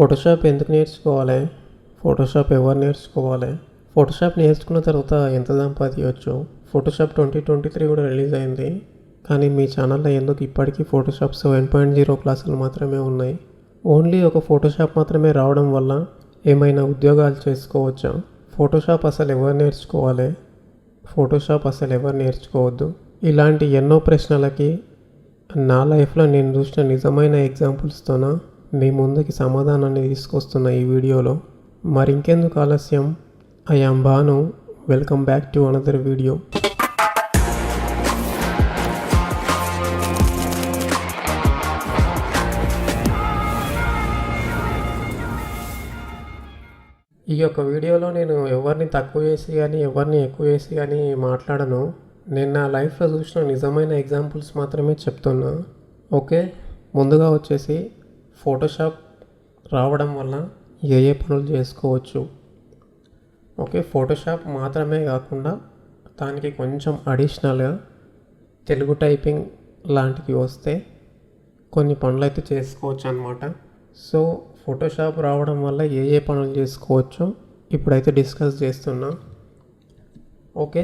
Photoshop ఎందుకు నేర్చుకోవాలి? Photoshop ఎవరు నేర్చుకోవాలి? ఫోటోషాప్ నేర్చుకున్న తర్వాత ఎంత సంపాదించవచ్చు? ఫోటోషాప్ ట్వంటీ ట్వంటీ త్రీ కూడా రిలీజ్ అయింది. కానీ మీ ఛానల్లో ఎందుకు ఇప్పటికీ ఫోటోషాప్ సెవెన్ పాయింట్ జీరో క్లాసులు మాత్రమే ఉన్నాయి? ఓన్లీ ఒక ఫోటోషాప్ మాత్రమే రావడం వల్ల ఏమైనా ఉద్యోగాలు చేసుకోవచ్చా? ఫోటోషాప్ అసలు ఎవరు నేర్చుకోవాలి? ఫోటోషాప్ అసలు ఎవరు నేర్చుకోవద్దు? ఇలాంటి ఎన్నో ప్రశ్నలకి నా లైఫ్లో నేను చూసిన నిజమైన ఎగ్జాంపుల్స్తోనా మీ ముందుకి సమాధానాన్ని తీసుకొస్తున్న ఈ వీడియోలో మరి ఇంకెందుకు ఆలస్యం? I am Bhanu welcome back to another video ఈ యొక్క వీడియోలో నేను ఎవరిని తక్కువ చేసి కానీ ఎవరిని ఎక్కువ చేసి కానీ మాట్లాడను. నేను నా లైఫ్లో చూసిన నిజమైన ఎగ్జాంపుల్స్ మాత్రమే చెప్తున్నా. ఓకే? ముందుగా వచ్చేసి ఫోటోషాప్ రావడం వల్ల ఏ ఏ పనులు చేసుకోవచ్చు? ఓకే ఫోటోషాప్ మాత్రమే కాకుండా దానికి కొంచెం అడిషనల్గా తెలుగు టైపింగ్ లాంటివి వస్తే కొన్ని పనులు అయితే చేసుకోవచ్చు అనమాట సో ఫోటోషాప్ రావడం వల్ల ఏ ఏ పనులు చేసుకోవచ్చు? ఇప్పుడైతే డిస్కస్ చేస్తున్నా. Okay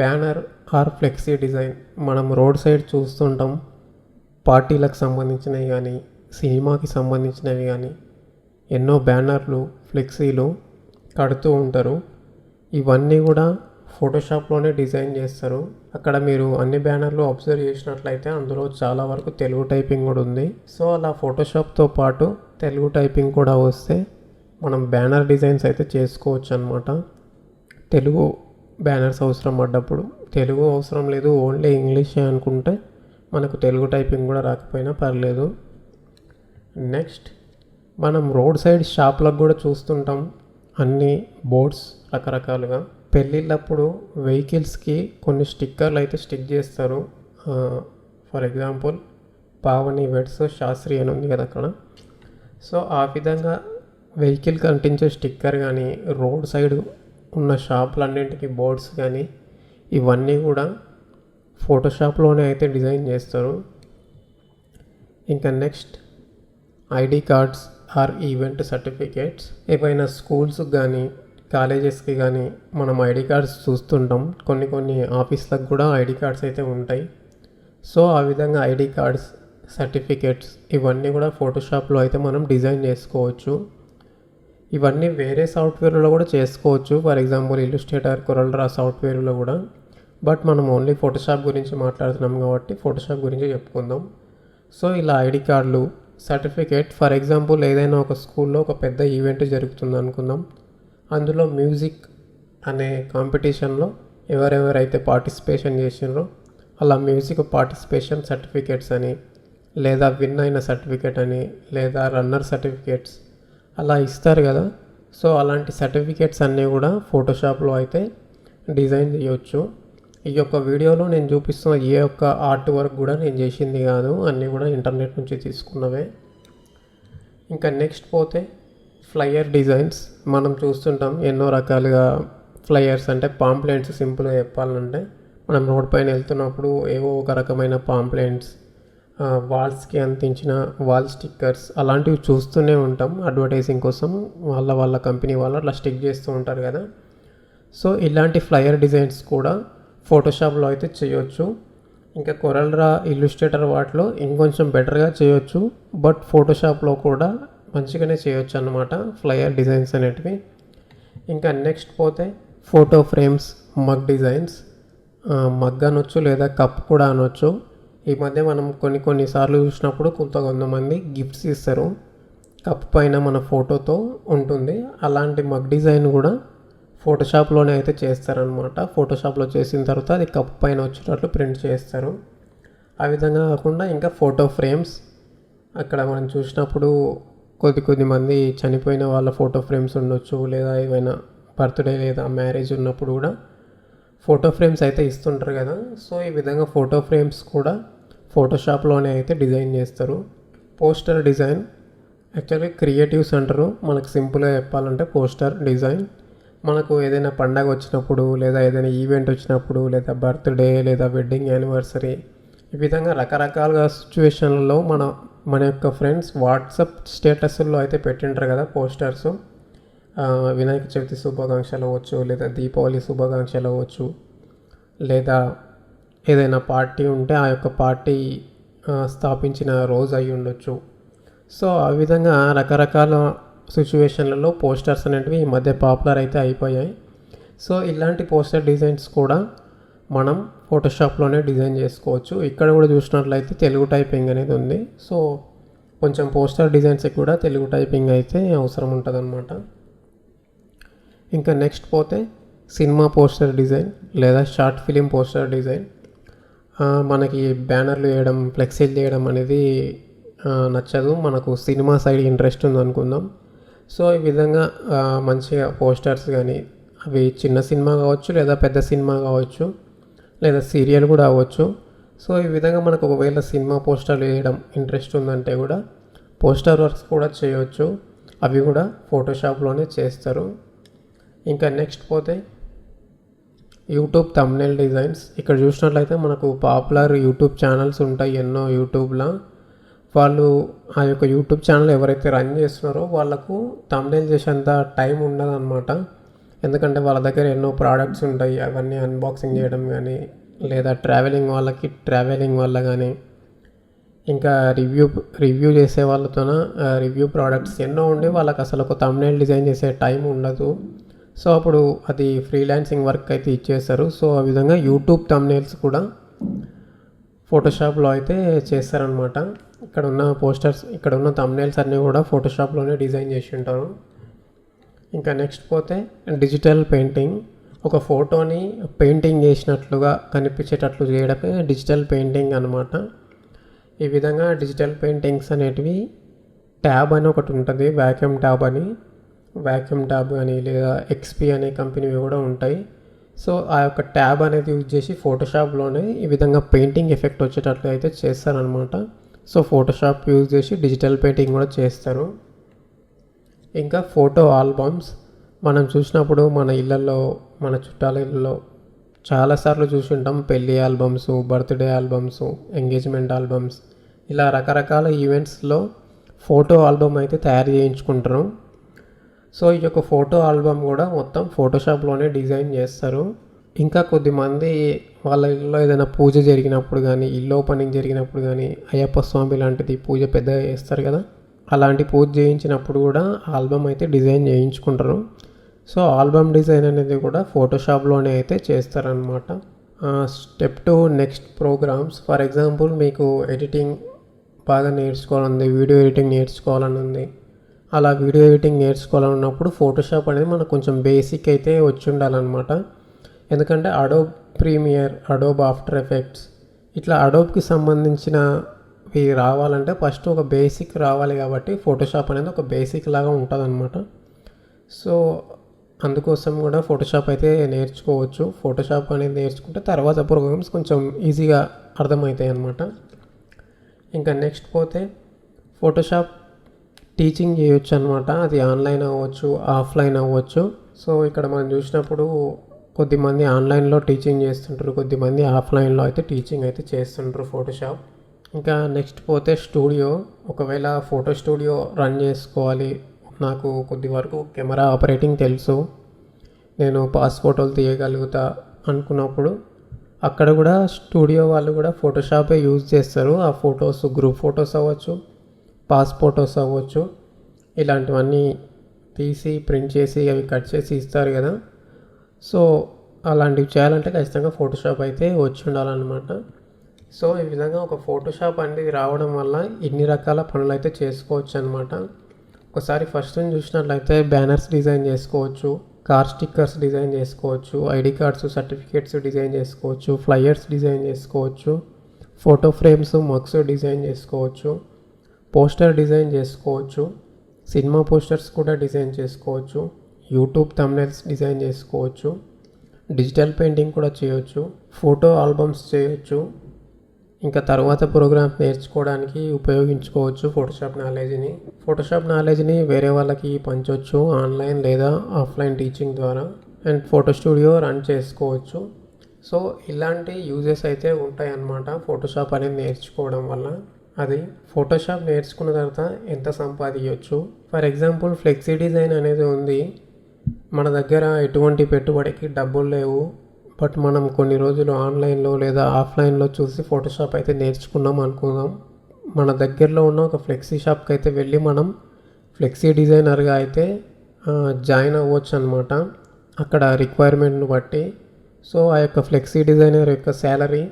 banner or flexi design మనం రోడ్ సైడ్ చూస్తుంటాం పార్టీలకు సంబంధించినవి కానీ సినిమాకి సంబంధించినవి కానీ ఎన్నో బ్యానర్లు ఫ్లెక్సీలు కడుతూ ఉంటారు. ఇవన్నీ కూడా ఫోటోషాప్లోనే డిజైన్ చేస్తారు. అక్కడ మీరు అన్ని బ్యానర్లు అబ్జర్వ్ చేసినట్లయితే అందులో చాలా వరకు తెలుగు టైపింగ్ కూడా ఉంది. సో అలా ఫోటోషాప్తో పాటు తెలుగు టైపింగ్ కూడా వస్తే మనం బ్యానర్ డిజైన్స్ అయితే చేసుకోవచ్చు అనమాట తెలుగు బ్యానర్స్ అవసరం పడ్డప్పుడు తెలుగు అవసరం లేదు ఓన్లీ ఇంగ్లీషే అనుకుంటే మనకు తెలుగు టైపింగ్ కూడా రాకపోయినా పర్లేదు. నెక్స్ట్ మనం రోడ్ సైడ్ షాప్లకు కూడా చూస్తుంటాం. అన్ని బోర్డ్స్ రకరకాలుగా. పెళ్ళిళ్ళప్పుడు వెహికల్స్కి కొన్ని స్టిక్కర్లు అయితే స్టిక్ చేస్తారు. For example Pavani weds Shastri అని ఉంది కదా అక్కడ. సో ఆ విధంగా వెహికల్కి అంటించే స్టిక్కర్ కానీ రోడ్ సైడ్ ఉన్న షాపులన్నింటికి బోర్డ్స్ కానీ ఇవన్నీ కూడా ఫోటోషాప్లోనే అయితే డిజైన్ చేస్తారు. ఇంకా next ID cards or event certificates. ఏవైనా స్కూల్స్కి కానీ కాలేజెస్కి కానీ మనం ఐడి కార్డ్స్ చూస్తుంటాం. కొన్ని కొన్ని ఆఫీస్లకు కూడా ఐడి కార్డ్స్ అయితే ఉంటాయి. సో ఆ విధంగా ఐడి కార్డ్స్ సర్టిఫికేట్స్ ఇవన్నీ కూడా ఫోటోషాప్లో అయితే మనం డిజైన్ చేసుకోవచ్చు. ఇవన్నీ వేరే సాఫ్ట్వేర్లో కూడా చేసుకోవచ్చు. ఫర్ ఎగ్జాంపుల్ ఇల్లుస్టేటర్ కొరల్డ్రా సాఫ్ట్వేర్లో కూడా. బట్ మనం ఓన్లీ ఫోటోషాప్ గురించి మాట్లాడుతున్నాం కాబట్టి ఫోటోషాప్ గురించి చెప్పుకుందాం. సో ఇలా ఐడి కార్డులు సర్టిఫికేట్. ఫర్ ఎగ్జాంపుల్ ఏదైనా ఒక స్కూల్లో ఒక పెద్ద ఈవెంట్ జరుగుతుంది అనుకుందాం. అందులో మ్యూజిక్ అనే కాంపిటీషన్లో ఎవరెవరైతే పార్టిసిపేషన్ చేసినారో అలా మ్యూజిక్ పార్టిసిపేషన్ సర్టిఫికేట్స్ అని లేదా విన్ అయిన సర్టిఫికేట్ అని లేదా రన్నర్ సర్టిఫికేట్స్ అలా ఇస్తారు కదా. సో అలాంటి సర్టిఫికేట్స్ అన్నీ కూడా ఫోటోషాప్లో అయితే డిజైన్ చేయొచ్చు. ఈ యొక్క వీడియోలో నేను చూపిస్తున్న ఏ ఒక్క ఆర్ట్ వర్క్ కూడా నేను చేసింది కాదు. అన్నీ కూడా ఇంటర్నెట్ నుంచి తీసుకున్నవే. ఇంకా నెక్స్ట్ పోతే ఫ్లయర్ డిజైన్స్. మనం చూస్తుంటాం ఎన్నో రకాలుగా ఫ్లయర్స్ అంటే పాంప్లెంట్స్ సింపుల్గా చెప్పాలంటే మనం రోడ్ పైన వెళ్తున్నప్పుడు ఏవో ఒక రకమైన పాంప్లెంట్స్ వాల్స్కి అందించిన వాల్ స్టిక్కర్స్ అలాంటివి చూస్తూనే ఉంటాం. అడ్వర్టైజింగ్ కోసం వాళ్ళ వాళ్ళ కంపెనీ వాళ్ళు అట్లా స్టిక్ చేస్తూ ఉంటారు కదా. సో ఇలాంటి ఫ్లయర్ డిజైన్స్ కూడా ఫోటోషాప్లో అయితే చేయొచ్చు. ఇంకా కొరల్రా ఇల్లుస్ట్రేటర్ వాటిలో ఇంకొంచెం బెటర్గా చేయొచ్చు. బట్ ఫోటోషాప్లో కూడా మంచిగానే చేయొచ్చు అన్నమాట. ఫ్లయర్ డిజైన్స్ అనేటివి. ఇంకా నెక్స్ట్ పోతే photo frames mug designs mug అనొచ్చు లేదా కప్ కూడా అనొచ్చు. ఈ మధ్య మనం కొన్ని కొన్నిసార్లు చూసినప్పుడు కొంత కొంతమంది గిఫ్ట్స్ ఇస్తారు. కప్ పైన మన ఫోటోతో ఉంటుంది. అలాంటి మగ్ డిజైన్ కూడా ఫోటోషాప్లోనే అయితే చేస్తారనమాట ఫోటోషాప్లో చేసిన తర్వాత అది కప్ పైన వచ్చేటట్లు ప్రింట్ చేస్తారు. ఆ విధంగా కాకుండా ఇంకా ఫోటో ఫ్రేమ్స్ అక్కడ మనం చూసినప్పుడు కొద్ది కొద్ది మంది చనిపోయిన వాళ్ళ ఫోటో ఫ్రేమ్స్ ఉండొచ్చు లేదా ఏమైనా బర్త్డే లేదా మ్యారేజ్ ఉన్నప్పుడు కూడా ఫోటో ఫ్రేమ్స్ అయితే ఇస్తుంటారు కదా. సో ఈ విధంగా ఫోటో ఫ్రేమ్స్ కూడా ఫోటోషాప్లోనే అయితే డిజైన్ చేస్తారు. పోస్టర్ డిజైన్ యాక్చువల్లీ క్రియేటివ్స్ అంటారు మనకు సింపుల్గా చెప్పాలంటే పోస్టర్ డిజైన్ మనకు ఏదైనా పండగ వచ్చినప్పుడు లేదా ఏదైనా ఈవెంట్ వచ్చినప్పుడు లేదా బర్త్డే లేదా వెడ్డింగ్ యానివర్సరీ ఈ విధంగా రకరకాలుగా సిచ్యువేషన్లలో మన మన యొక్క ఫ్రెండ్స్ వాట్సప్ స్టేటస్లో అయితే పెట్టింటారు కదా పోస్టర్స్ వినాయక చవితి శుభాకాంక్షలు అవ్వచ్చు లేదా దీపావళి శుభాకాంక్షలు అవ్వచ్చు లేదా ఏదైనా పార్టీ ఉంటే ఆ యొక్క పార్టీ స్థాపించిన రోజు అయి ఉండొచ్చు సో ఆ విధంగా రకరకాల సిచ్యువేషన్లలో పోస్టర్స్ అనేటివి ఈ మధ్య పాపులర్ అయితే అయిపోయాయి. సో ఇలాంటి పోస్టర్ డిజైన్స్ కూడా మనం ఫోటోషాప్లోనే డిజైన్ చేసుకోవచ్చు. ఇక్కడ కూడా చూసినట్లయితే తెలుగు టైపింగ్ అనేది ఉంది. సో కొంచెం పోస్టర్ డిజైన్స్కి కూడా తెలుగు టైపింగ్ అయితే అవసరం ఉంటుంది ఇంకా నెక్స్ట్ పోతే సినిమా పోస్టర్ డిజైన్ లేదా షార్ట్ ఫిలిం పోస్టర్ డిజైన్ మనకి బ్యానర్లు వేయడం ఫ్లెక్సీలు చేయడం అనేది నచ్చదు. మనకు సినిమా సైడ్ ఇంట్రెస్ట్ ఉంది అనుకుందాం సో ఈ విధంగా మంచిగా పోస్టర్స్ కానీ అవి చిన్న సినిమా కావచ్చు లేదా పెద్ద సినిమా కావచ్చు లేదా సీరియల్ కూడా అవ్వచ్చు. సో ఈ విధంగా మనకు ఒకవేళ సినిమా పోస్టర్లు వేయడం ఇంట్రెస్ట్ ఉందంటే కూడా పోస్టర్ వర్క్స్ కూడా చేయవచ్చు అవి కూడా ఫోటోషాప్లోనే చేస్తారు. ఇంకా నెక్స్ట్ పోతే యూట్యూబ్ తమ్నెల్ డిజైన్స్. ఇక్కడ చూసినట్లయితే మనకు పాపులర్ యూట్యూబ్ ఛానల్స్ ఉంటాయి ఎన్నో యూట్యూబ్లో. వాళ్ళు ఆ యొక్క యూట్యూబ్ ఛానల్ ఎవరైతే రన్ చేస్తున్నారో వాళ్ళకు తమ్నెల్ చేసేంత టైం ఉండదన్నమాట. ఎందుకంటే వాళ్ళ దగ్గర ఎన్నో ప్రోడక్ట్స్ ఉంటాయి. అవన్నీ అన్బాక్సింగ్ చేయడం కానీ లేదా ట్రావెలింగ్ వాళ్ళకి ట్రావెలింగ్ వల్ల కానీ ఇంకా రివ్యూ రివ్యూ చేసే వాళ్ళతోన రివ్యూ ప్రోడక్ట్స్ ఎన్నో ఉండి వాళ్ళకి అసలు ఒక తమ్నేల్ డిజైన్ చేసే టైం ఉండదు. సో అప్పుడు అది ఫ్రీలాన్సింగ్ వర్క్ అయితే ఇచ్చేస్తారు. సో ఆ విధంగా యూట్యూబ్ తమ్నేల్స్ కూడా ఫోటోషాప్లో అయితే చేస్తారనమాట ఇక్కడ ఉన్న పోస్టర్స్ ఇక్కడ ఉన్న తమ్నేల్స్ అన్నీ కూడా ఫోటోషాప్లోనే డిజైన్ చేసి ఉంటారు ఇంకా నెక్స్ట్ పోతే డిజిటల్ పెయింటింగ్ ఒక ఫోటోని పెయింటింగ్ చేసినట్లుగా కనిపించేటట్లు చేయడమే డిజిటల్ పెయింటింగ్ అనమాట ఈ విధంగా డిజిటల్ పెయింటింగ్స్ అనేటివి ట్యాబ్ అని ఒకటి ఉంటుంది వ్యాక్యూమ్ ట్యాబ్ అని. వ్యాక్యూమ్ ట్యాబ్ అని లేదా ఎక్స్పీ అనే కంపెనీవి కూడా ఉంటాయి. సో ఆ యొక్క ట్యాబ్ అనేది యూజ్ చేసి ఫోటోషాప్లోనే ఈ విధంగా పెయింటింగ్ ఎఫెక్ట్ వచ్చేటట్లు అయితే చేస్తారనమాట సో ఫోటోషాప్ యూజ్ చేసి డిజిటల్ పెయింటింగ్ కూడా చేస్తారు. ఇంకా ఫోటో ఆల్బమ్స్ మనం చూసినప్పుడు మన ఇళ్ళల్లో మన చుట్టాల ఇళ్ళలో చాలాసార్లు ఉంటాం పెళ్ళి albums birthday albums engagement albums ఇలా రకరకాల ఈవెంట్స్లో ఫోటో ఆల్బమ్ అయితే తయారు చేయించుకుంటారు. సో ఈ యొక్క ఫోటో ఆల్బమ్ కూడా మొత్తం ఫోటోషాప్లోనే డిజైన్ చేస్తారు. ఇంకా కొద్దిమంది వాళ్ళ ఇల్లు ఏదైనా పూజ జరిగినప్పుడు కానీ ఇల్లు ఓపెనింగ్ జరిగినప్పుడు కానీ అయ్యప్ప స్వామి లాంటిది పూజ పెద్దగా చేస్తారు కదా అలాంటి పూజ చేయించినప్పుడు కూడా ఆల్బమ్ అయితే డిజైన్ చేయించుకుంటారు. సో ఆల్బమ్ డిజైన్ అనేది కూడా ఫోటోషాప్లోనే అయితే చేస్తారనమాట step to next programs for example మీకు ఎడిటింగ్ బాగా నేర్చుకోవాలని వీడియో ఎడిటింగ్ నేర్చుకోవాలని ఉంది అలా వీడియో ఎడిటింగ్ నేర్చుకోవాలన్నప్పుడు ఫోటోషాప్ అనేది మనకు కొంచెం బేసిక్ అయితే వచ్చి ఉండాలన్నమాట. ఎందుకంటే Adobe Premiere Adobe After Effects ఇట్లా అడోబ్కి సంబంధించినవి రావాలంటే ఫస్ట్ ఒక బేసిక్ రావాలి కాబట్టి ఫోటోషాప్ అనేది ఒక బేసిక్ లాగా ఉంటుంది సో అందుకోసం కూడా ఫోటోషాప్ అయితే నేర్చుకోవచ్చు. ఫోటోషాప్ అనేది నేర్చుకుంటే తర్వాత ప్రోగ్రామ్స్ కొంచెం ఈజీగా అర్థమవుతాయి అన్నమాట ఇంకా నెక్స్ట్ పోతే ఫోటోషాప్ టీచింగ్ చేయొచ్చు అనమాట అది ఆన్లైన్ అవ్వచ్చు ఆఫ్లైన్ అవ్వచ్చు. సో ఇక్కడ మనం చూసినప్పుడు కొద్దిమంది ఆన్లైన్లో టీచింగ్ చేస్తుంటారు కొద్దిమంది ఆఫ్లైన్లో అయితే టీచింగ్ అయితే చేస్తుంటారు ఫోటోషాప్ ఇంకా నెక్స్ట్ పోతే స్టూడియో. ఒకవేళ ఫోటో స్టూడియో రన్ చేసుకోవాలి. నాకు కొద్ది వరకు కెమెరా ఆపరేటింగ్ తెలుసు. నేను పాస్ ఫోటోలు తీయగలుగుతా అనుకున్నప్పుడు అక్కడ కూడా స్టూడియో వాళ్ళు కూడా ఫోటోషాపే యూజ్ చేస్తారు. ఆ ఫొటోస్ గ్రూప్ ఫొటోస్ అవ్వచ్చు పాస్ ఫొటోస్ అవ్వచ్చు. ఇలాంటివన్నీ తీసి ప్రింట్ చేసి అవి కట్ చేసి ఇస్తారు కదా. సో అలాంటివి చేయాలంటే ఖచ్చితంగా ఫోటోషాప్ అయితే వచ్చి ఉండాలన్నమాట. సో ఈ విధంగా ఒక ఫోటోషాప్ అనేది రావడం వల్ల ఇన్ని రకాల పనులు అయితే చేసుకోవచ్చు అనమాట ఒకసారి ఫస్ట్ చూసినట్లయితే బ్యానర్స్ డిజైన్ చేసుకోవచ్చు కార్ స్టిక్కర్స్ డిజైన్ చేసుకోవచ్చు ఐడి కార్డ్స్ సర్టిఫికేట్స్ డిజైన్ చేసుకోవచ్చు ఫ్లయర్స్ డిజైన్ చేసుకోవచ్చు ఫోటో ఫ్రేమ్స్ మగ్స్ డిజైన్ చేసుకోవచ్చు పోస్టర్ డిజైన్ చేసుకోవచ్చు సినిమా పోస్టర్స్ కూడా డిజైన్ చేసుకోవచ్చు. యూట్యూబ్ తమ్నెల్స్ డిజైన్ చేసుకోవచ్చు డిజిటల్ పెయింటింగ్ కూడా చేయొచ్చు ఫోటో ఆల్బమ్స్ చేయొచ్చు ఇంకా తర్వాత ప్రోగ్రామ్స్ నేర్చుకోవడానికి ఉపయోగించుకోవచ్చు ఫోటోషాప్ నాలెడ్జ్ని ఫోటోషాప్ నాలెడ్జ్ని వేరే వాళ్ళకి పంచవచ్చు ఆన్లైన్ లేదా ఆఫ్లైన్ టీచింగ్ ద్వారా. అండ్ ఫోటో స్టూడియో రన్ చేసుకోవచ్చు. సో ఇలాంటి యూజెస్ అయితే ఉంటాయి అన్నమాట ఫోటోషాప్ అనేది నేర్చుకోవడం వల్ల. అది ఫోటోషాప్ నేర్చుకున్న తర్వాత ఎంత సంపాదించవచ్చు ఫర్ ఎగ్జాంపుల్ ఫ్లెక్సీ డిజైన్ అనేది ఉంది. మన దగ్గర ఎటువంటి పెట్టుబడికి డబ్బులు లేవు. బట్ మనం కొన్ని రోజులు ఆన్లైన్లో లేదా ఆఫ్లైన్లో చూసి ఫోటోషాప్ అయితే నేర్చుకున్నాం అనుకుందాం మన దగ్గరలో ఉన్న ఒక ఫ్లెక్సీ షాప్కి అయితే వెళ్ళి మనం ఫ్లెక్సీ డిజైనర్గా అయితే జాయిన్ అవ్వచ్చు అనమాట అక్కడ రిక్వైర్మెంట్ను బట్టి. సో ఆ యొక్క ఫ్లెక్సీ డిజైనర్ యొక్క శాలరీ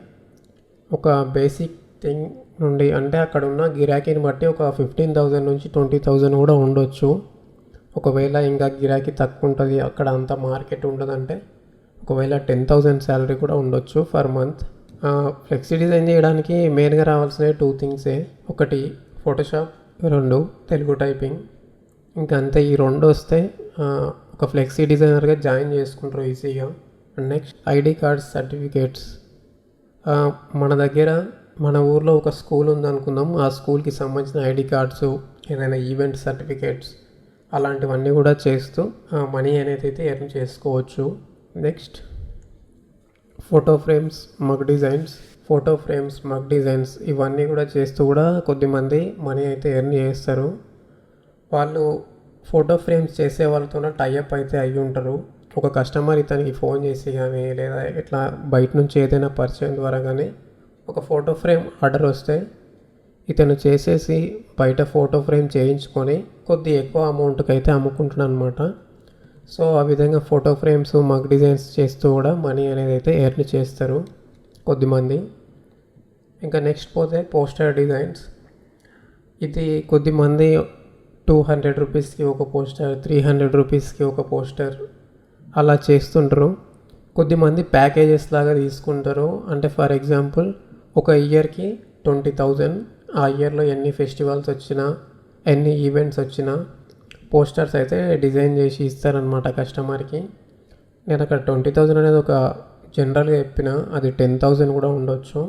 ఒక బేసిక్ థింగ్ నుండి అంటే అక్కడ ఉన్న గిరాకీని బట్టి ఒక ఫిఫ్టీన్ థౌజండ్ నుంచి ట్వంటీ థౌజండ్ కూడా ఉండొచ్చు. ఒకవేళ ఇంకా గిరాకీ తక్కువ ఉంటుంది అక్కడ అంత మార్కెట్ ఉండదంటే ఒకవేళ టెన్ థౌజండ్ శాలరీ కూడా ఉండొచ్చు ఫర్ మంత్ ఫ్లెక్సీ డిజైన్ చేయడానికి మెయిన్గా రావాల్సిన టూ థింగ్సే ఒకటి ఫోటోషాప్ రెండు తెలుగు టైపింగ్ ఇంకా అంతే ఈ రెండు వస్తే ఒక ఫ్లెక్సీ డిజైనర్గా జాయిన్ చేసుకుంటారు ఈజీగా. And next ID cards certificates. మన దగ్గర మన ఊర్లో ఒక స్కూల్ ఉందనుకుందాం. ఆ స్కూల్కి సంబంధించిన ఐడి కార్డ్స్ ఏదైనా ఈవెంట్ సర్టిఫికేట్స్. అలాంటివన్నీ కూడా చేస్తూ మనీ అనేది అయితే ఎర్న్ చేసుకోవచ్చు. Next photo frames mug designs. Photo frames mug designs ఇవన్నీ కూడా చేస్తూ కూడా కొద్దిమంది మనీ అయితే ఎర్న్ చేస్తారు. వాళ్ళు ఫోటో ఫ్రేమ్స్ చేసే వాళ్ళతోనే టైఅప్ అయితే అయ్యి ఉంటారు. ఒక కస్టమర్ ఇతనికి ఫోన్ చేసి కానీ లేదా ఇట్లా బయట నుంచి ఏదైనా పరిచయం ద్వారా కానీ ఒక ఫోటో ఫ్రేమ్ ఆర్డర్ వస్తే ఇతను చేసేసి బయట ఫోటో ఫ్రేమ్ చేయించుకొని కొద్ది ఎక్కువ అమౌంట్కి అయితే అమ్ముకుంటున్నాను అనమాట సో ఆ విధంగా ఫోటో ఫ్రేమ్స్ మగ్ డిజైన్స్ చేస్తూ కూడా మనీ అనేది అయితే ఎర్న్ చేస్తారు కొద్దిమంది. ఇంకా నెక్స్ట్ పోతే పోస్టర్ డిజైన్స్. ఇది కొద్దిమంది టూ హండ్రెడ్ రూపీస్కి ఒక పోస్టర్ త్రీ హండ్రెడ్ రూపీస్కి ఒక పోస్టర్ అలా చేస్తుంటారు. కొద్దిమంది ప్యాకేజెస్ లాగా తీసుకుంటారు. అంటే ఫర్ ఎగ్జాంపుల్ ఒక ఇయర్కి ట్వంటీ థౌజండ్ ఆ ఇయర్లో ఎన్ని ఫెస్టివల్స్ వచ్చినా ఎన్ని ఈవెంట్స్ వచ్చినా పోస్టర్స్ అయితే డిజైన్ చేసి ఇస్తారనమాట కస్టమర్కి. నేను అక్కడ ట్వంటీ థౌజండ్ అనేది ఒక జనరల్గా చెప్పిన అది టెన్ థౌజండ్ కూడా ఉండొచ్చు.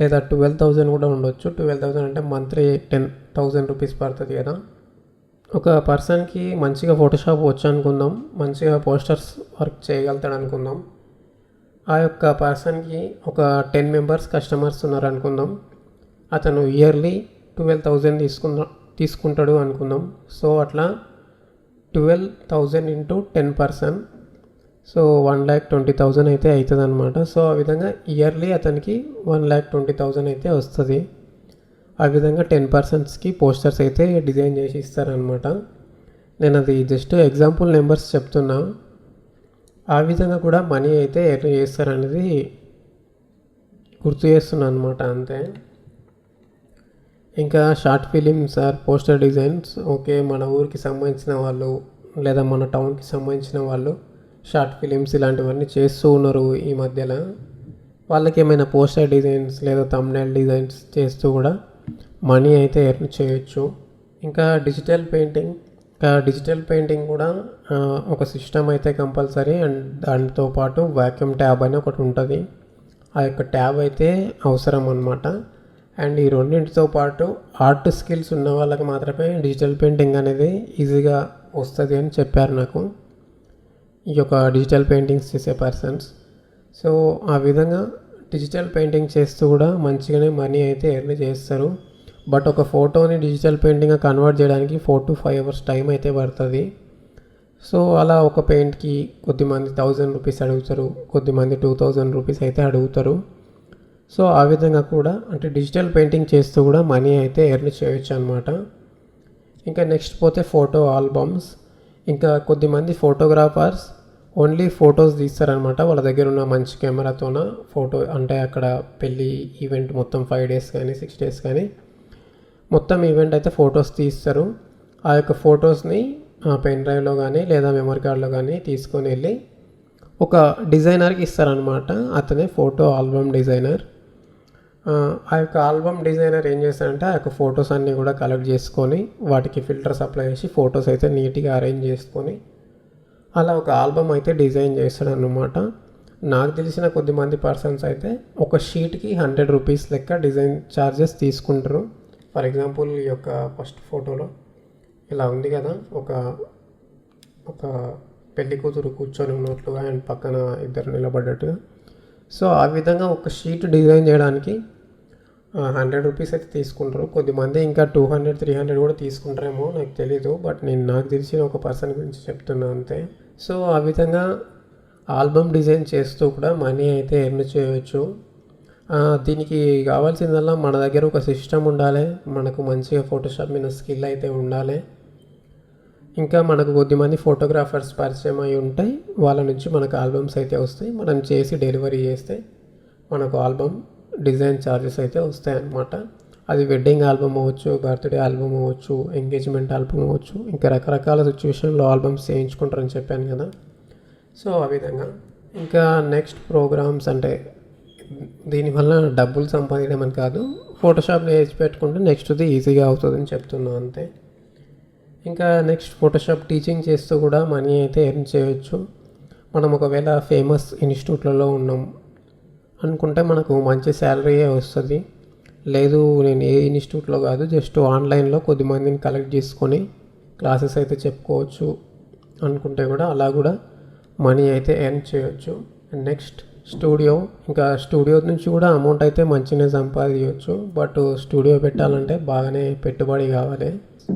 లేదా ట్వెల్వ్ థౌజండ్ కూడా ఉండొచ్చు. ట్వెల్వ్ థౌజండ్ అంటే మంత్లీ టెన్ థౌజండ్ రూపీస్ పడుతుంది కదా. ఒక పర్సన్కి మంచిగా ఫోటోషాప్ వచ్చు అనుకుందాం మంచిగా పోస్టర్స్ వర్క్ చేయగలుగుతాడు అనుకుందాం ఆ యొక్క పర్సన్కి ఒక టెన్ మెంబర్స్ కస్టమర్స్ ఉన్నారు అనుకుందాం అతను ఇయర్లీ ట్వెల్వ్ థౌజండ్ తీసుకుందా తీసుకుంటాడు అనుకుందాం. సో అట్లా twelve thousand into ten percent. So one lakh twenty thousand అయితే అవుతుంది అనమాట సో ఆ విధంగా ఇయర్లీ అతనికి వన్ ల్యాక్ ట్వంటీ థౌజండ్ అయితే వస్తుంది. ఆ విధంగా టెన్ పర్సెంట్స్కి పోస్టర్స్ అయితే డిజైన్ చేసి ఇస్తారనమాట నేను అది జస్ట్ ఎగ్జాంపుల్ నెంబర్స్ చెప్తున్నా. ఆ విధంగా కూడా మనీ అయితే ఎర్న్ చేస్తారనేది గుర్తు చేస్తున్నాను అనమాట అంతే. ఇంకా short films or poster designs. Okay మన ఊరికి సంబంధించిన వాళ్ళు లేదా మన టౌన్కి సంబంధించిన వాళ్ళు షార్ట్ ఫిలిమ్స్ ఇలాంటివన్నీ చేస్తూ ఉన్నారు ఈ మధ్యలో. వాళ్ళకి ఏమైనా పోస్టర్ డిజైన్స్ లేదా తమ్నైల్ డిజైన్స్ చేస్తూ కూడా మనీ అయితే ఎర్న్ చేయొచ్చు. ఇంకా డిజిటల్ పెయింటింగ్ ఇంకా డిజిటల్ పెయింటింగ్ కూడా ఒక సిస్టమ్ అయితే కంపల్సరీ. అండ్ దానితో పాటు వాక్యూమ్ ట్యాబ్ అని ఒకటి ఉంటుంది. ఆ యొక్క ట్యాబ్ అయితే అవసరం అనమాట అండ్ ఈ రెండింటితో పాటు ఆర్ట్ స్కిల్స్ ఉన్న వాళ్ళకి మాత్రమే డిజిటల్ పెయింటింగ్ అనేది ఈజీగా వస్తుంది అని చెప్పారు నాకు. ఈ యొక్క డిజిటల్ పెయింటింగ్స్ చేసే పర్సన్స్. సో ఆ విధంగా డిజిటల్ పెయింటింగ్ చేస్తూ కూడా మంచిగానే మనీ అయితే ఎర్న్ చేస్తారు. బట్ ఒక ఫోటోని డిజిటల్ పెయింటింగ్గా కన్వర్ట్ చేయడానికి four to five hours time అయితే పడుతుంది. సో అలా ఒక పెయింట్కి కొద్దిమంది థౌజండ్ రూపీస్ అడుగుతారు కొద్దిమంది టూ థౌజండ్ రూపీస్ అయితే అడుగుతారు. సో ఆ విధంగా కూడా అంటే డిజిటల్ పెయింటింగ్ చేస్తూ కూడా మనీ అయితే ఎర్న్ చేయొచ్చు అనమాట ఇంకా నెక్స్ట్ పోతే ఫోటో ఆల్బమ్స్ ఇంకా కొద్దిమంది ఫోటోగ్రాఫర్స్ ఓన్లీ ఫొటోస్ తీస్తారనమాట వాళ్ళ దగ్గర ఉన్న మంచి కెమెరాతోన ఫోటో అంటే అక్కడ పెళ్ళి ఈవెంట్ మొత్తం ఫైవ్ డేస్ కానీ సిక్స్ డేస్ కానీ మొత్తం ఈవెంట్ అయితే ఫొటోస్ తీస్తారు. ఆ యొక్క ఫొటోస్ని పెన్ డ్రైవ్లో కానీ లేదా మెమరీ కార్డ్లో కానీ తీసుకొని వెళ్ళి ఒక డిజైనర్కి ఇస్తారనమాట అతనే ఫోటో ఆల్బమ్ డిజైనర్ ఆ యొక్క ఆల్బమ్ డిజైనర్ ఏం చేస్తాడంటే ఆ యొక్క ఫొటోస్ అన్నీ కూడా కలెక్ట్ చేసుకొని వాటికి ఫిల్టర్స్ అప్లై చేసి ఫొటోస్ అయితే నీట్గా అరేంజ్ చేసుకొని అలా ఒక ఆల్బమ్ అయితే డిజైన్ చేస్తాడు అనమాట నాకు తెలిసిన కొద్దిమంది పర్సన్స్ అయితే ఒక షీట్కి హండ్రెడ్ రూపీస్ లెక్క డిజైన్ ఛార్జెస్ తీసుకుంటారు. ఫర్ ఎగ్జాంపుల్ ఈ యొక్క ఫస్ట్ ఫోటోలో ఇలా ఉంది కదా ఒక ఒక పెళ్ళి కూతురు కూర్చొని ఉన్నట్లుగా అండ్ పక్కన ఇద్దరు నిలబడ్డట్టుగా. సో ఆ విధంగా ఒక షీట్ డిజైన్ చేయడానికి హండ్రెడ్ రూపీస్ అయితే తీసుకుంటారు. కొద్దిమంది ఇంకా టూ హండ్రెడ్ త్రీ హండ్రెడ్ కూడా తీసుకుంటారేమో నాకు తెలీదు. బట్ నేను నాకు తెలిసిన ఒక పర్సన్ గురించి చెప్తున్నా అంతే. సో ఆ విధంగా ఆల్బమ్ డిజైన్ చేస్తూ కూడా మనీ అయితే ఎర్న్ చేయవచ్చు దీనికి కావాల్సిందల్లా మన దగ్గర ఒక సిస్టమ్ ఉండాలి. మనకు మంచిగా ఫోటోషాప్ మీద స్కిల్ అయితే ఉండాలి. ఇంకా మనకు కొద్దిమంది ఫోటోగ్రాఫర్స్ పరిచయం అయి ఉంటాయి. వాళ్ళ నుంచి మనకు ఆల్బమ్స్ అయితే వస్తాయి. మనం చేసి డెలివరీ చేస్తే మనకు ఆల్బమ్ డిజైన్ ఛార్జెస్ అయితే వస్తాయి అన్నమాట. అది వెడ్డింగ్ ఆల్బమ్ అవ్వచ్చు బర్త్డే ఆల్బమ్ అవ్వచ్చు ఎంగేజ్మెంట్ ఆల్బమ్ అవ్వచ్చు ఇంకా రకరకాల సిచ్యువేషన్లో ఆల్బమ్స్ చేయించుకుంటారని చెప్పాను కదా. సో ఆ విధంగా. ఇంకా నెక్స్ట్ ప్రోగ్రామ్స్ అంటే దీనివల్ల డబ్బులు సంపాదించడం అని కాదు ఫోటోషాప్ వేసి పెట్టుకుంటే నెక్స్ట్ది ఈజీగా అవుతుందని చెప్తున్నాను అంతే. ఇంకా నెక్స్ట్ ఫోటోషాప్ టీచింగ్ చేస్తూ కూడా మనీ అయితే ఎర్న్ చేయొచ్చు. మనం ఒకవేళ ఫేమస్ ఇన్స్టిట్యూట్లలో ఉన్నాం అనుకుంటే మనకు మంచి శాలరీయే వస్తుంది. లేదు నేను ఏ ఇన్స్టిట్యూట్లో కాదు జస్ట్ ఆన్లైన్లో కొద్దిమందిని కలెక్ట్ చేసుకొని క్లాసెస్ అయితే చెప్పుకోవచ్చు అనుకుంటే కూడా అలా కూడా మనీ అయితే ఎర్న్ చేయొచ్చు. నెక్స్ట్ స్టూడియో ఇంకా స్టూడియో నుంచి కూడా అమౌంట్ అయితే మంచిగానే సంపాదించవచ్చు బట్ స్టూడియో పెట్టాలంటే బాగానే పెట్టుబడి కావాలి.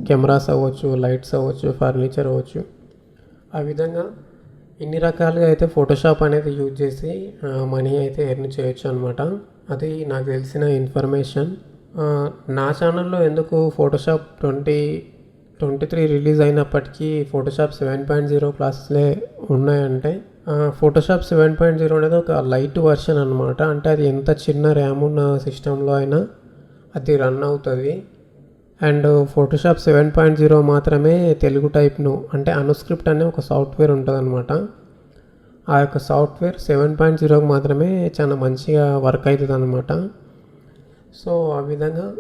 కెమెరాస్ అవ్వచ్చు లైట్స్ అవ్వచ్చు ఫర్నిచర్ అవ్వచ్చు. ఆ విధంగా ఇన్ని రకాలుగా అయితే ఫోటోషాప్ అనేది యూజ్ చేసి మనీ అయితే ఎర్న్ చేయొచ్చు అనమాట అది నాకు తెలిసిన ఇన్ఫర్మేషన్ నా ఛానల్లో ఎందుకు Photoshop twenty twenty three release అయినప్పటికీ ఫోటోషాప్ సెవెన్ పాయింట్ జీరో క్లాసెస్లే ఉన్నాయంటే ఫోటోషాప్ సెవెన్ పాయింట్ జీరో అనేది ఒక లైట్ వర్షన్ అనమాట అంటే అది ఎంత చిన్న ర్యామ్ ఉన్న సిస్టంలో అయినా అది రన్ అవుతుంది. And Photoshop seven point zero మాత్రమే తెలుగు టైప్ను అంటే అనుస్క్రిప్ట్ అనే ఒక సాఫ్ట్వేర్ ఉంటుంది అనమాట ఆ యొక్క సాఫ్ట్వేర్ సెవెన్ పాయింట్ జీరోకి మాత్రమే చాలా మంచిగా వర్క్ అవుతుంది అనమాట సో ఆ విధంగా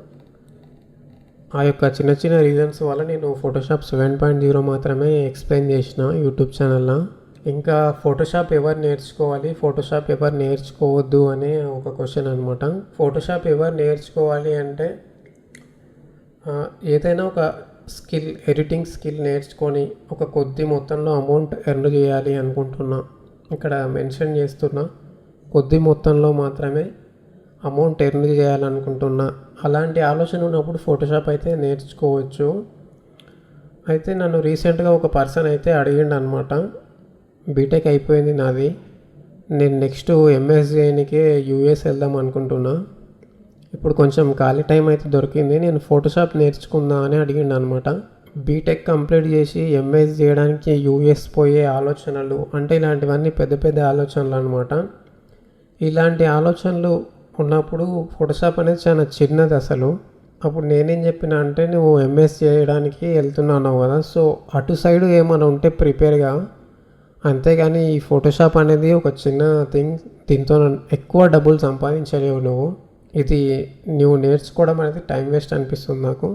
ఆ యొక్క చిన్న చిన్న రీజన్స్ వల్ల నేను ఫోటోషాప్ సెవెన్ పాయింట్ జీరో మాత్రమే ఎక్స్ప్లెయిన్ చేసిన యూట్యూబ్ ఛానల్లో ఇంకా ఫోటోషాప్ ఎవరు నేర్చుకోవాలి? ఫోటోషాప్ ఎవరు నేర్చుకోవద్దు అనే ఒక క్వశ్చన్ అనమాట ఫోటోషాప్ ఎవరు నేర్చుకోవాలి అంటే ఏదైనా ఒక స్కిల్ ఎడిటింగ్ స్కిల్ నేర్చుకొని ఒక కొద్ది మొత్తంలో అమౌంట్ ఎర్న్ చేయాలి అనుకుంటున్నా. ఇక్కడ మెన్షన్ చేస్తున్నా కొద్ది మొత్తంలో మాత్రమే అమౌంట్ ఎర్న్ చేయాలనుకుంటున్నా. అలాంటి ఆలోచన ఉన్నప్పుడు ఫోటోషాప్ అయితే నేర్చుకోవచ్చు. అయితే నన్ను రీసెంట్గా ఒక పర్సన్ అయితే అడిగిండు అనమాట బీటెక్ అయిపోయింది నాది నేను నెక్స్ట్ ఎంఎస్ యూఎస్ వెళ్దాం అనుకుంటున్నా. ఇప్పుడు కొంచెం ఖాళీ టైం అయితే దొరికింది. నేను ఫోటోషాప్ నేర్చుకుందా అని అడిగిండు అనమాట బీటెక్ కంప్లీట్ చేసి ఎంఎస్ చేయడానికి యూఎస్ పోయే ఆలోచనలు అంటే ఇలాంటివన్నీ పెద్ద పెద్ద ఆలోచనలు అనమాట ఇలాంటి ఆలోచనలు ఉన్నప్పుడు ఫోటోషాప్ అనేది చాలా చిన్నది అసలు. అప్పుడు నేనేం చెప్పిన అంటే నువ్వు ఎంఎస్ చేయడానికి వెళ్తున్నావు కదా. సో అటు సైడ్ ఏమైనా ఉంటే ప్రిపేర్గా అంతేగాని ఈ ఫోటోషాప్ అనేది ఒక చిన్న థింగ్ దీంతో ఎక్కువ డబ్బులు సంపాదించలేవు నువ్వు. ఇది నువ్వు నేర్చుకోవడం అనేది టైం వేస్ట్ అనిపిస్తుంది నాకు.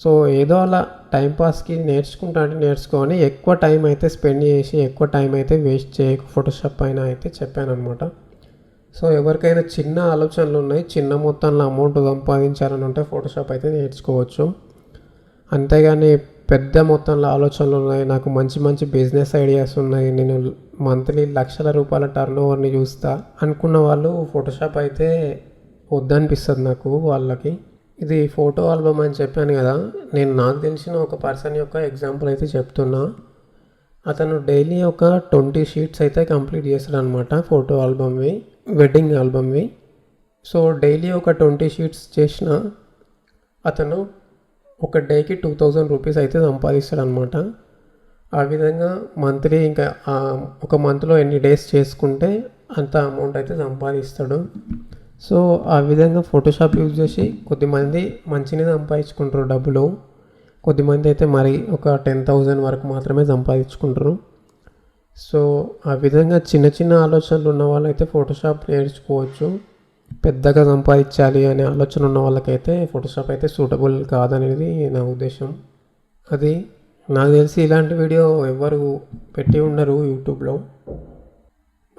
సో ఏదో అలా టైంపాస్కి నేర్చుకుంటా అంటే నేర్చుకొని ఎక్కువ టైం అయితే స్పెండ్ చేసి ఎక్కువ టైం అయితే వేస్ట్ చేయకు. ఫోటోషాప్ పైన అయితే చెప్పాను అనమాట సో ఎవరికైనా చిన్న ఆలోచనలు ఉన్నాయి చిన్న మొత్తంలో అమౌంట్ సంపాదించాలని ఉంటే ఫోటోషాప్ అయితే నేర్చుకోవచ్చు. అంతేగాని పెద్ద మొత్తంలో ఆలోచనలు ఉన్నాయి నాకు మంచి మంచి బిజినెస్ ఐడియాస్ ఉన్నాయి నేను మంత్లీ లక్షల రూపాయల టర్న్ ఓవర్ని చూస్తా అనుకున్న వాళ్ళు ఫోటోషాప్ అయితే వద్దనిపిస్తుంది నాకు వాళ్ళకి. ఇది ఫోటో ఆల్బమ్ అని చెప్పాను కదా నేను నాకు తెలిసిన ఒక పర్సన్ యొక్క ఎగ్జాంపుల్ అయితే చెప్తున్నా. అతను డైలీ ఒక ట్వంటీ షీట్స్ అయితే కంప్లీట్ చేస్తాడు అనమాట ఫోటో ఆల్బమ్వి వెడ్డింగ్ ఆల్బమ్వి. సో డైలీ ఒక ట్వంటీ షీట్స్ చేసిన అతను ఒక డేకి టూ థౌజండ్ రూపీస్ అయితే సంపాదిస్తాడు అనమాట ఆ విధంగా మంత్లీ ఇంకా ఒక మంత్లో ఎన్ని డేస్ చేసుకుంటే అంత అమౌంట్ అయితే సంపాదిస్తాడు. సో ఆ విధంగా ఫోటోషాప్ యూజ్ చేసి కొద్దిమంది మంచినే సంపాదించుకుంటారు డబ్బులు. కొద్దిమంది అయితే మరి ఒక టెన్ థౌజండ్ వరకు మాత్రమే సంపాదించుకుంటారు. సో ఆ విధంగా చిన్న చిన్న ఆలోచనలు ఉన్న వాళ్ళైతే ఫోటోషాప్ నేర్చుకోవచ్చు. పెద్దగా సంపాదించాలి అనే ఆలోచన ఉన్న వాళ్ళకైతే ఫోటోషాప్ అయితే సూటబుల్ కాదనేది నా ఉద్దేశం. అది నాకు తెలిసి ఇలాంటి వీడియో ఎవరు పెట్టి ఉండరు యూట్యూబ్లో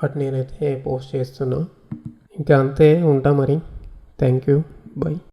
బట్ నేనైతే పోస్ట్ చేస్తున్నా. ఇంకా అంతే ఉంటా మరి. Thank you by